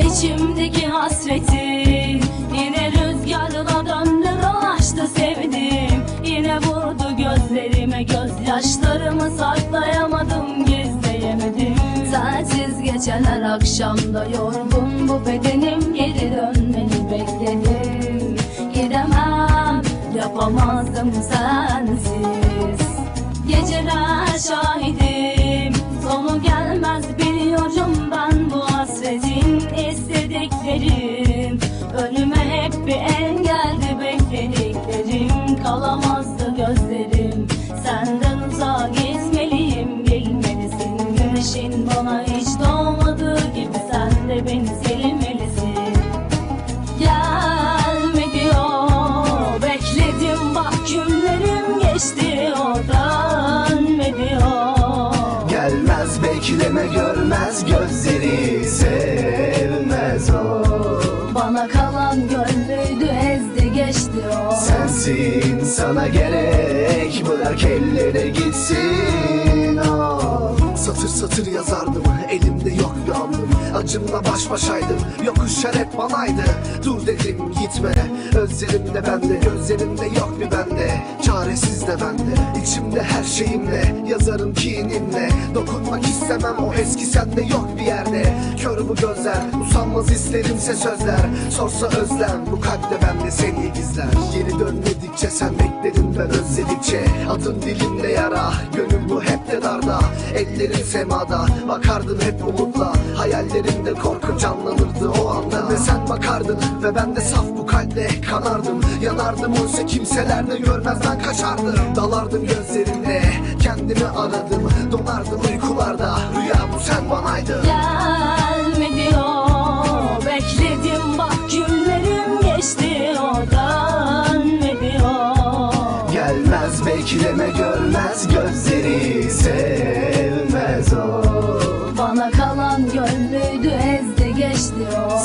İçimdeki hasreti Yine rüzgarla döndü dolaştı sevdim. Yine vurdu gözlerime gözyaşlarımı saklayamadım gizleyemedim. Sensiz geçen her akşamda yorgun bu bedenim Geri dönmeni bekledim. Gidemem yapamazdım sensiz. Geceler şahidim Gelmez biliyorum ben bu hasretin istediklerim. Önüme hep bir engeldi beklediklerim Kalamazdı görmez gözleri sevmez o. Bana kalan gönlüydü ezdi geçti o. Sensin sana gerek bırak ellere gitsin o. Satır satır yazardım elimde yok bir andım Acımla baş başaydım yokuşlar hep banaydı. Dur dedim gitme özlerimde bende Gözlerimde yok bir bende Çaresiz de bende. İçimde her şeyimle yazarım kinimle Dokunmak istemem o eski sende yok bir yerde. Kör bu gözler usanmaz isterimse sözler. Sorsa özlem bu kalpte bende seni gizler. Geri dönmedikçe sen bekledin ben özledikçe. Adın dilimde yara gönül bu hep de darda. Ellerin semada bakardın hep umutla. Hayallerimde korku canlanırdı o Ve sen bakardın ve ben de saf bu kalple kanardım. Yanardım oysa kimseler de görmez ben kaçardım. Dalardım gözlerimle kendimi aradım Donardım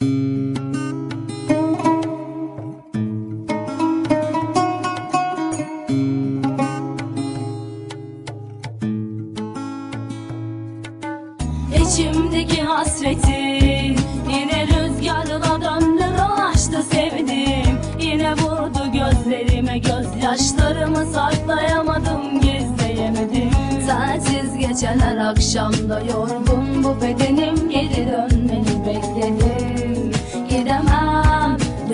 İçimdeki hasreti Yine rüzgarla döndü dolaştı sevdim. Yine vurdu gözlerime gözyaşlarımı saklayamadım gizleyemedim. Sensiz geçen her akşamda yorgun bu bedenim Geri dönmeni Gidemem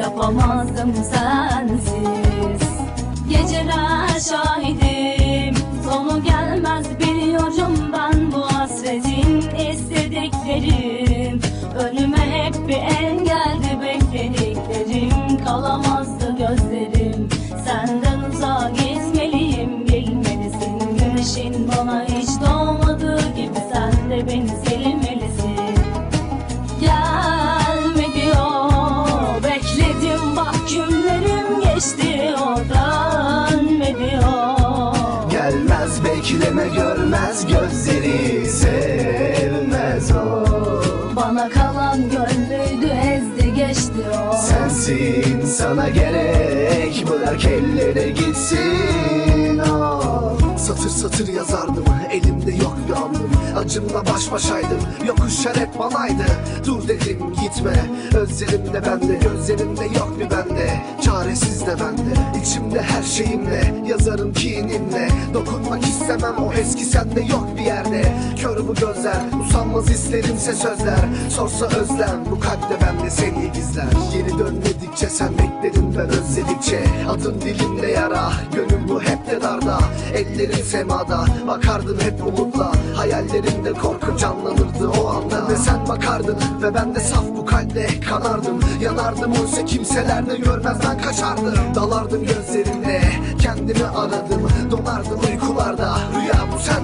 yapamazdım sensiz. Geceler şahidim Sonu gelmez biliyorum ben bu hasretin istediklerim. Önüme hep bir engeldi beklediklerim Kalamazdı gözlerim. Senden uzağa gitmeliyim bilmelisin Güneşin bana dönme diyor Gelmez bekleme görmez gözleri sevmez o. Bana kalan gönlüydü ezdi geçti o. Sensin sana gerek bırak ellere gitsin o. Satır satır yazardım Acımla baş başaydım. Yokuşlar hep banaydı Dur dedim gitme. Özlerimde bende Gözlerimde yok bir bende. Çaresiz de bende İçimde her şeyimle. Yazarım kinimle Dokunmak istemem o eski sende yok bir yerde körü bu gözler. Usanmaz hislerimse sözler. Sorsa özlem. Bu kalpte bende seni gizler Geri dönmedikçe sen beklerim ben özledikçe. Adın dilimde yara. Gönül bu hep de darda. Ellerim semada. Bakardın hep umutla. Hayallerimde korku canlanırdı o anda. Ve sen bakardın ve ben de saf bu kalple kanardım. Yanardım oysa kimselerde görmezden kaçardı Dalardım gözlerinde kendimi aradım. Donardım uykularda. Rüya bu sen